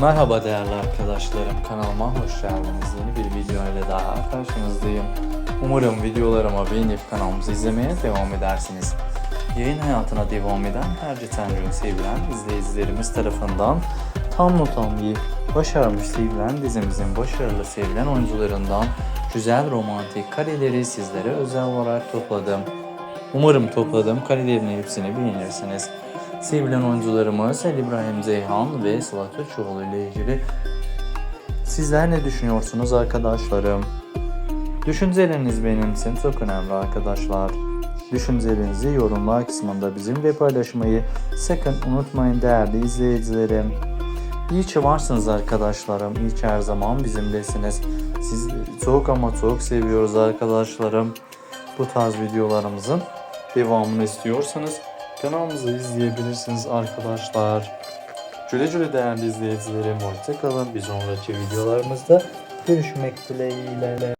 Merhaba değerli arkadaşlarım, kanalıma hoş geldiniz. Yeni bir video ile daha karşınızdayım. Umarım videolarıma beğenip kanalımızı izlemeye devam edersiniz. Yayın hayatına devam eden her Tenrü'nün sevilen izleyicilerimiz tarafından tam notam iyi, başarmış sevilen dizimizin başarılı sevilen oyuncularından güzel romantik kareleri sizlere özel olarak topladım. Umarım topladığım karelerin hepsini beğenirsiniz. Sevilen oyuncularımız Ali İbrahim Zeyhan ve Sıla Türkoğlu ile ilgili sizler ne düşünüyorsunuz arkadaşlarım? Düşünceleriniz benim için çok önemli arkadaşlar. Düşüncelerinizi yorumlar kısmında bizimle paylaşmayı sakın unutmayın değerli izleyicilerim. İyi ki varsınız arkadaşlarım. İyi ki her zaman bizimlesiniz. Siz çok ama çok seviyoruz arkadaşlarım. Bu tarz videolarımızın devamını istiyorsanız kanalımızı izleyebilirsiniz arkadaşlar. Güle güle değerli izleyicilerim. Hoşçakalın. Bir sonraki videolarımızda görüşmek dileğiyle.